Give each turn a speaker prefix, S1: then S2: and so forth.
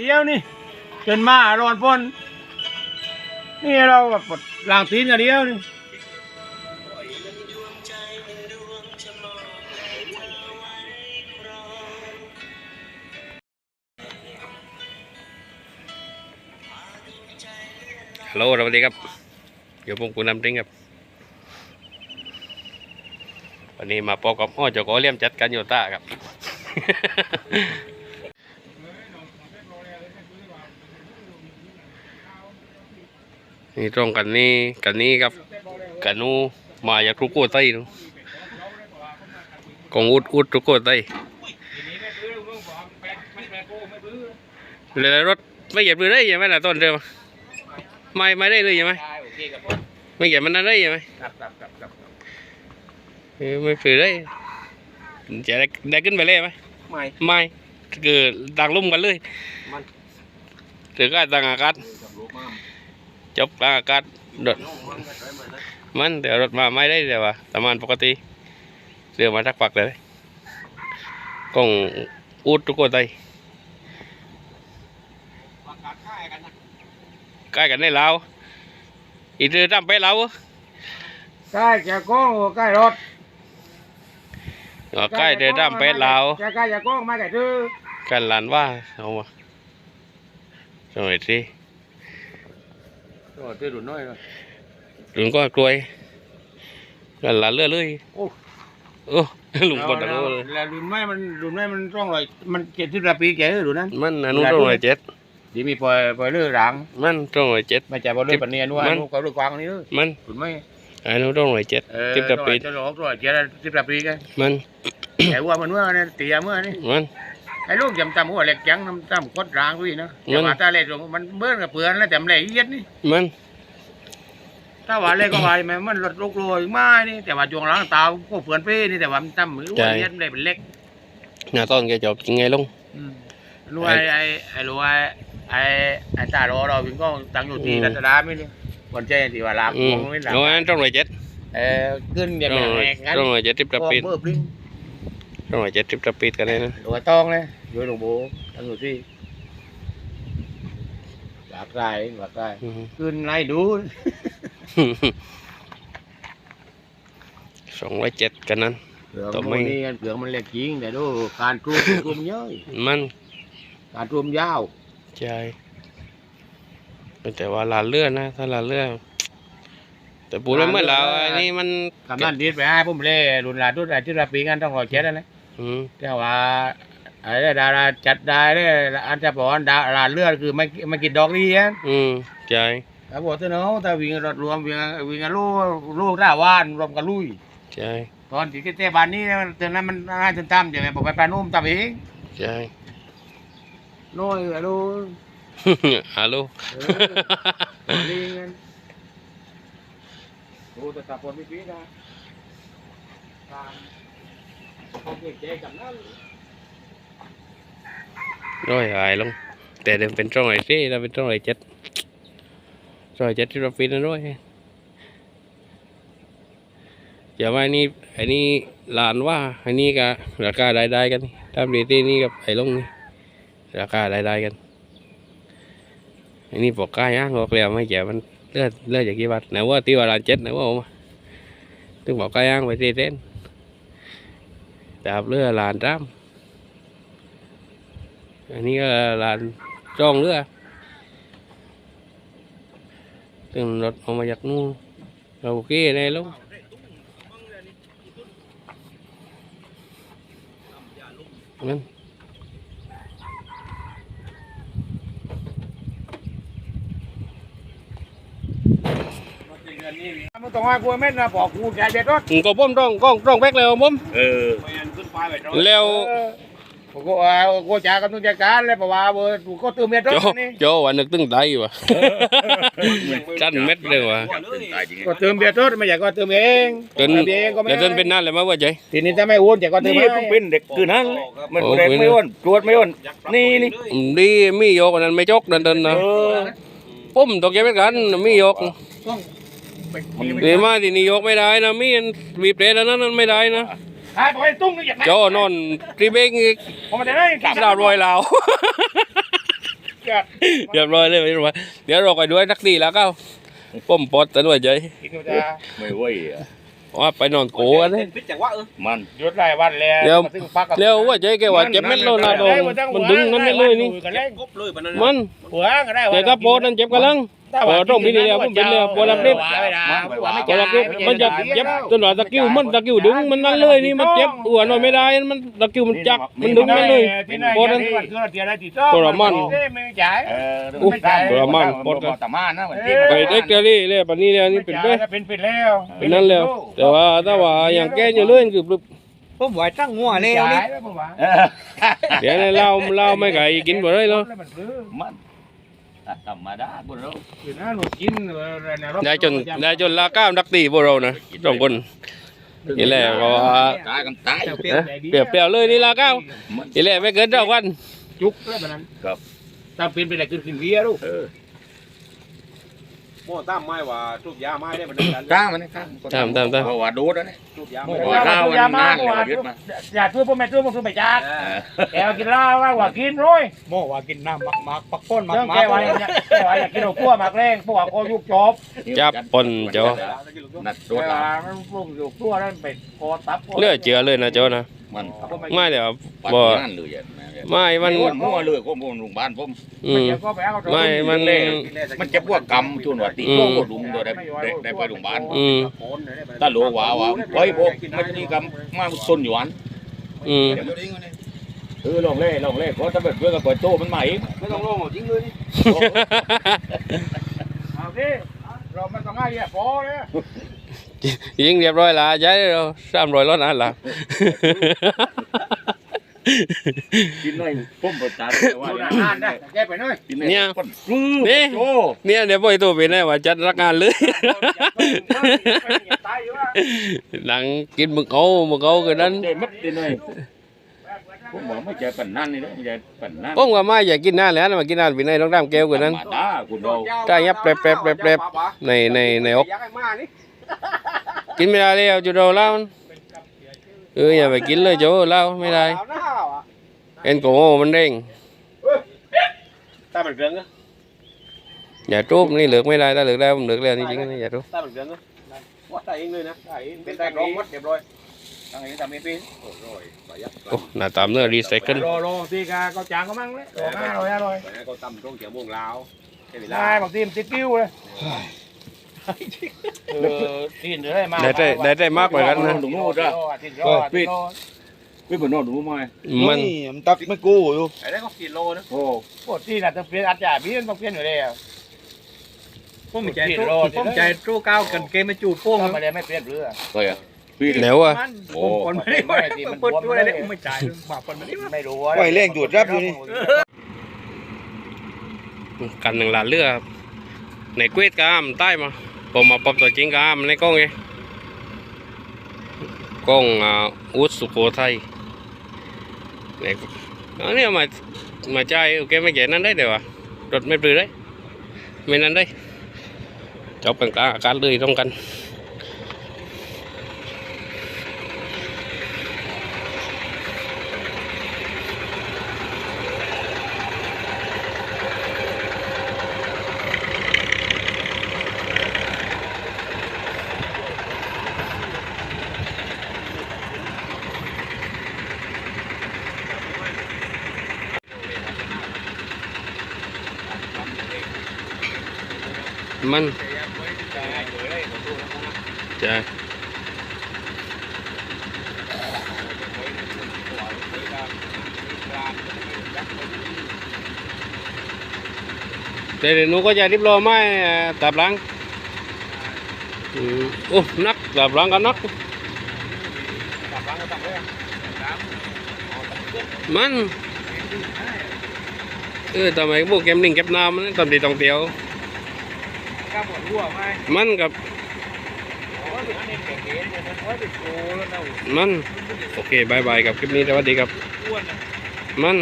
S1: เดียวนี่จนมาร้อนพ้นนี่เราแบบปวดล้างตีนกันเดียวนี่
S2: ฮัลโหลสวัสดีครับเดี๋ยวผมกูนำทิ้งครับ วันนี้มาพบกับพ่อเจ้าก็เลี่ยมจัดการโยต้าครับ นี่ตรงกันนี้กันนี้ครับกันนูมาจากทุกโกไต้นูกองอุดอุดทุกโกไต้เลยรถไม่เหยียบเลยได้ยังไหมล่ะต้นเดิมไม่ไม่ได้เลยยังไหมไม่เหยียบมันนั่นได้ยังไหมไม่ฝืนได้จะได้ได้ขึ้นไปเลยไหม
S1: ไม่
S2: ไม่คือต่างลุ่มกันเลยถือก็ต่างอากาศ
S1: กับลูกมาก
S2: จบต่างอากาศรถ
S1: น้องมันก็ใช้เหมือนนั้น
S2: มันเดี๋ยวรถมาไม่ได้เดี๋ยวว่าประมาณปกติเรือมาทักปักเลยกล้องอูดทุกคนไต
S1: อากาศค่ายกันนะ
S2: ใกล้กันในลาวอีกเรือตั้มไปลาว
S1: ใกล้จะโก้งใกล้รถ
S2: อ๋อใกล้เรือตั้มไปลาว
S1: จะใกล้จะโก้งมาแก่ดื้อ
S2: กันลานว่าเอามาสมัยสิ
S1: โอ้ตื้อดุนน้อยเลย
S2: ลุงก็กลวยกันลานเรือเลย
S1: โอ้
S2: โอ้ลุงบอลตะโกนเลย
S1: แล้วดุนไม่มันดุนไม่มันร่องรอยมันเจ็ดสิบกว่าปีแก่ดุนนั้น
S2: มันอนุตรงไหนเจ็ด
S1: ที่มีปล่อยปล่อยเรือหลัง
S2: มันตรงไหนเจ็ด
S1: ไม่ใช่ปล่อยเรือปันเนียนว่า
S2: มัน
S1: ลูกเขาเรือกวางนี่เออ
S2: มัน
S1: ดุนไม่
S2: อนุตรงไหนเจ็ด
S1: เออ
S2: สิบกว่าปี
S1: จะหลอกตัวเจ็ดสิบกว่าปีกัน
S2: มัน
S1: แต่ว่ามันเมื่อเนี่ยตีเมื่อนี่
S2: มัน
S1: ไอ้ลูกยำตำหัวเหล็กจังน้ำตำคดร้างด้วยนะ
S2: มัน
S1: แต่ว่าตาเล็กมันเบิ้ลกับเปลือนแล้วแต่มันเหล็กเย็ดนี่
S2: มัน
S1: ถ้าว่าเล็กก็ว่าแม่มันลดลูกโรยไม้นี่แต่ว่าจวงหล้างตาก็เปลือนเป้นี่แต่ว่ามันตำมือว่าเย็ดมันได้เป็นเล็ก
S2: หน้าต้นแกจบยังไงลุง
S1: อืมรู้ไอ้ไอ้ไอ้รู้ไอ้ไอ้ไอ้ตาโรเราวิ่งก็ตั้งอยู่ที่รัตดาไม่นี่คนใจที่ว่าลาม
S2: อืม
S1: มองไม่หลับ
S2: เอาอันตรงไหนเจ็ด
S1: เออขึ้นอย่าง
S2: ตรง
S1: แร
S2: ไหน
S1: งงั้น
S2: ตรงไหนเจ็ดสิบกว่าปี
S1: เมื่อง
S2: รงไหนเจ็ดสิบกว่าปีกันเลยนะ
S1: หลวงตองเลยอยู่หลวงโบตั้งอยู่ที่หลักใจหลักใจขึ้นไล่ดู
S2: สองร้อยเจ็ดกันนั้น
S1: เผื่อม
S2: ไม่
S1: นี่เปลือกมันเล็กจริงแต่ดูการตูมตูมเยอะ
S2: มัน
S1: การตูมยาว
S2: ใช่แต่ว่าลาเลือดนะ ถ้าลาเลือดแต่ปูแล้วเมื่อเราอันนี้มัน
S1: กำนันดีไปให้ผมเลยรุ่นลานรุ่นหลานที่เราปีกันต้องรอเจ็ดแล้วน
S2: อืม
S1: แต่ว่าอะไรดาราจัดได้เลยอันจะบอกว่าดาราเลือดคือไม่ไม่กินดอกดีอะ
S2: อืมใช่
S1: แต่บอกเถอะเนาะแต่วิ่งรถรวมวิ่งวิ่งกันลูกลูกหน้าว่านรวมกันลุย
S2: ใช่
S1: ตอนที่เทศบาลนี้นะตอนนั้นมันน่าจะตามอย่างไรบอกไปปลานุ่มตามเอง
S2: ใช่
S1: น้อยอะลูก
S2: ฮัลโหล
S1: เออลิงกันโอ้แต่ตาปนไม่ปีนะ ร้
S2: อยหายลงแต่เดิมเป็นตรงไหนสิเราเป็นตรงไหนเจ็ดตรงไหนเจ็ดที่เราปีนนั่นด้วยอย่าว่านี่ไอ้นี่ลานว่าอันนี้ก็ราคาได้ได้กันตามดีที่นี่กับไอ้ลงนี่ราคาได้ได้กัน อันนี้ปกกล้าย่างบอกแล้วไม่แก่มันเลือดเลือดจากกี่บาทไหนว่าตีว่าลานเจ็ดไหนว่าผมถึงบอกกล้าย่างไปเต้น จับเลือดล้านจ้ำอันนี้ก็ là tròn nữa từng lột mà giặt nu rồi kia này luôn นั่น
S1: มึงต้องให้กูเม็ดนะบอกกูแกเด็ดรถ
S2: ก็ผมต้องกล้องต้องแบกแล้วผม
S1: เออ
S2: แล้ว
S1: กูกูเอากูจ่ายกับตุนจัดการแล้วเพราะว่าเบอร์กูก็ตื่นเม็ดรถ
S2: โจ
S1: นี่
S2: โจวันนึกตึงไตวะจันเม็ดเลยวะ
S1: ก็ตื่นเบียร์รถไม่อยากก็ตื่นเอง
S2: จน
S1: ตื่นเองก็ไม่
S2: เดี๋ยวจนเป็นนั่นเลยมั้งว่าใจ
S1: ทีนี้ถ้าไม่อ้วนจะก็ตื่น
S3: นี่
S1: ไม่
S3: เพิ่งเป็นเด็กคือนั้นมัน
S2: โอ้
S3: เด็ก
S2: เป็น
S3: ไม่อ้วนตรวจไม่อ้วนนี่นี่
S2: ดีมีโยกอันนั้นไม่จกนั่นนั่น
S3: เอ
S2: นะ
S3: อ
S2: ผมตกใจเหมือนกันมีโยกเดี๋ยวมาที่นี่ยกไม่ได้นะมีอันบีบเตะแล้วนั้นไม่ได้นะ
S1: ไอ้บอกไอ้ตุ้งนี่อยาก
S2: โจนอนรีเบงอีก
S1: ผมมาได้ได้กลับ
S2: ดาวรวยลาเรียบร้อยเลยไม่รู้ว่าเดี๋ยวเราไปด้วยนักดีแล้วก็ป้มปอดแต่ด้วยใจ
S1: กินก็จะ
S3: ไม่ไหวอะ
S2: ว่าไปนอนโกกันเลย
S3: มัน
S1: หยุดหลายวันแล้ว
S2: เดี๋ยว
S1: มาถึงพักกับ
S2: เร็วว่าใจแกว่าเจ็บเม็ดแล้วนะดมันดึงนั่นไม่เลยนี่มัน
S1: หัวก็ได้
S2: แต่ถ้าโปดนั่นเจ็บกันลัง พอตรงนี้เดียวผมเป็นเลยปวดรับเล็บก็เราก็มันจะเจ็บจนว่าตะกิ้วมันตะกิ้วดึงมันนั่นเลยนี่มันเจ็บหัวนอนไม่ได้มันตะกิ้วมันจับมันดึงมันเลยโปดนั้นตัวละมัน
S1: ไม่จ่าย
S3: เออ
S2: อุ๊ยตัวละมันป
S3: ป
S2: ล
S3: ด
S2: ดกัน
S3: ตะมานนะเหมือน
S1: เอ
S3: ที่
S1: อ
S2: ไปเอ็กซ์เรย์เลยปานนี้แล้วนี่เป็นไป
S1: เป็นเป็นแล้ว
S2: เป็นนั่นแล้วแต่ว่าถ้าว่าอย่างแก้อยู่เลยคือปุ๊บ
S4: ผมไหวตั้งงัวเลยนี่
S3: เออ
S2: เดี๋ยวในเหล้าเหล้าไม่ไก่กินบ่ได้แล้ว
S3: มัน ธรรมดาบุญเรา
S2: ได้จนนายจนลาก้ามนักตีพวกเรานะสองคนนี่แหละก็ว่า
S3: ตายกันตาย
S2: เปรียบเปรียบเลยนี่ลาก้า
S3: มนี่
S2: แหละไม่เกินเท่ากัน
S1: จุกแล้วแบบนั้น
S3: ครับ
S1: ถ้าเป็นไปได้ขึ้นขึ้นเวีย
S3: รู้
S4: โม่ตั้มไม่ว่าทุบยาไม้ได้มันกัน
S3: ข้างมันนี่ข้าง
S2: ตามตามตาม
S3: เพราะว่าดูดนะนี่
S4: ทุบยา
S3: โอ้
S4: ไม้
S3: โหข้าวมันนานเลยว่ายึดมา
S1: อย่าช่วยพ่อแม่ช่วยพ่อช่วยไปจัก
S3: เออ
S1: แกกินเหล้าว่าว่ากินร้อย
S4: โม่ว่ากินน้ำมักมักปักป้นมัก
S1: เรื่อง
S4: มั
S1: แก
S4: ก
S1: ว่าแกว่าอยากกินเอาขั้วหมักแรงพวกก็ยุกจบ
S2: จับปนเจ้า
S3: นัด
S1: แก
S3: ดูด
S1: ว่ามันพวกยุกขั้วนั่นเป็นคอตับ
S2: เลือดเจือเลยนะเจ้านะ
S3: มัน
S2: ไม่เดี๋ยว
S3: ปัด
S2: บ่
S3: งานเลยอะ
S2: ไม่มัน
S3: มั่วมั่วเลยก็มั่วโรงพยาบาลผม
S2: อืม
S1: ก็ไปเอา
S2: ไม่มัน
S3: มันจะพวกกรรมชวนว่าตีโป้ก็ลุมตัวได้ได้ได้ไปโรงพยาบาล
S2: อืม
S3: ถ้าหลวว่าว่าไว้พวกมันจะมีกรรมมาซนอยู่อัน
S2: อืม
S3: เออลองเล่ลองเล่เพราะถ้าเป็นเพื่อนกับปล่อยโต้มันใหม่
S4: ไม่ต้องลงจริงเลยนี่
S1: เอาดิเรามันต้องให้เนี่ยพอเนี่ย
S2: ยิงเรียบร้อยละย้ายเราสามร้อยรถนั่นละ
S3: กินหน่อยผมประจานว่า
S1: ดูหน้าทานได้แกไปหน่อย
S2: เนี่ย
S3: นี่
S2: โอ้เนี่ยเดี๋ยวพ่อยตัวเป็นไงว่าจัดรักงานเลย
S1: ตายอยู่ว่า
S2: หลังกินมึกเอามึกเอากันนั้น
S3: เจมัดดีหน่อยผมบอกไม่ใจปั่นนั่นนี่นะไม่ใจปั่นนั่น
S2: ผมว่าไม่อยากกินนานแล้วนะมากินนานเป็นไงต้องตามแก้วกันนั้น
S3: มาตาคุณเรา
S2: ถ้ายับแปรบแปรบแปรบแปรบในในในอก
S4: อยา กให้มานี่
S2: กินไม่ได้แล้วจุดเราเล่าเอออย่าไปกินเลยโจ้เล่าไม่ได้
S4: เอาหน้าอะ
S2: เอ็นโกโง่มันเร่ง
S4: ตาเป็นเรื่องอะ
S2: อย่าจูบนี่เหลือกไม่ได้ถ้าเหลือกได้ผมเหลือกแล้วจริงๆนะอย่าจูบ
S4: ตาเป็นเรื่องอะว่าตาเองเลยนะเป็นแต่ร้องมัดเรียบร้อยตั้งเองทำไม่เป็นโอ้ยไปยัก
S2: โอ้หน้าตามเนื้อรีไซเคิล
S1: รอรอตีกาก็จางก็มั่งเลยรอห้าร้อยห้าร้อย
S4: ไปก็ตั้มตรงเขียวม่วงลาวใช่เวลา
S1: ได้บางทีมติดกิ้วเลย เออทีนเลยมา
S2: ได้ได้ได้ได้มากกว่ากันนะ
S3: ดูงูจ้ะ
S1: ติดรอติดรอ
S3: ไม่เป็นนอนดูมั้ย
S2: มัน
S4: มันตักไม่กู้อยู่
S1: ไอ้นั่นก็กิโลนะ
S3: โอ้
S1: ปกติน่ะต้องเปลี่ยนอาจารย์พี่ต้องเปลี่ยนอยู่แล้ว
S4: ผมใจตู้ผมใจตู้ก้าวกันเกมไม่จูดโป้ง
S1: ถ้าไม่ได้ไม่เปลี่ยนเรือ
S3: ก็อย่าพี่
S2: เดี๋ยวอะ
S4: มันผมคนไม่ได้เปิดด้วยเลยไม่จ่ายบาปคนไม่ได้
S1: ไม่รู้ว่า
S4: ปล่อยเร่งจูดรับอยู่นี่
S2: กันหนึ่งลานเรือครับในเกวดกามใต้มา ผมมาปอบตัวจริงกามในกล้องไงกล้องอุดสุโขทัยเนอันนี้มามาใจโอเคไม่แก่นั่นได้เดี๋ยวอะรถไม่ปลือได้ไม่นั่นได้จบเป็นกลางอาการเลยต้องกัน มันใช่แต่เดี๋ยวหนูก็จะรีบรอไม้ตับหลังอืมโอ้นักตับหลังกันนักมันเออทำไมพวกเกมลิงเก็บน้ำมันทำดีตองเตียว
S1: ก้าวปวดหัวไหม
S2: มันกับมัน โอเคบายบายกับคลิปนี้สวัสดีครับ มัน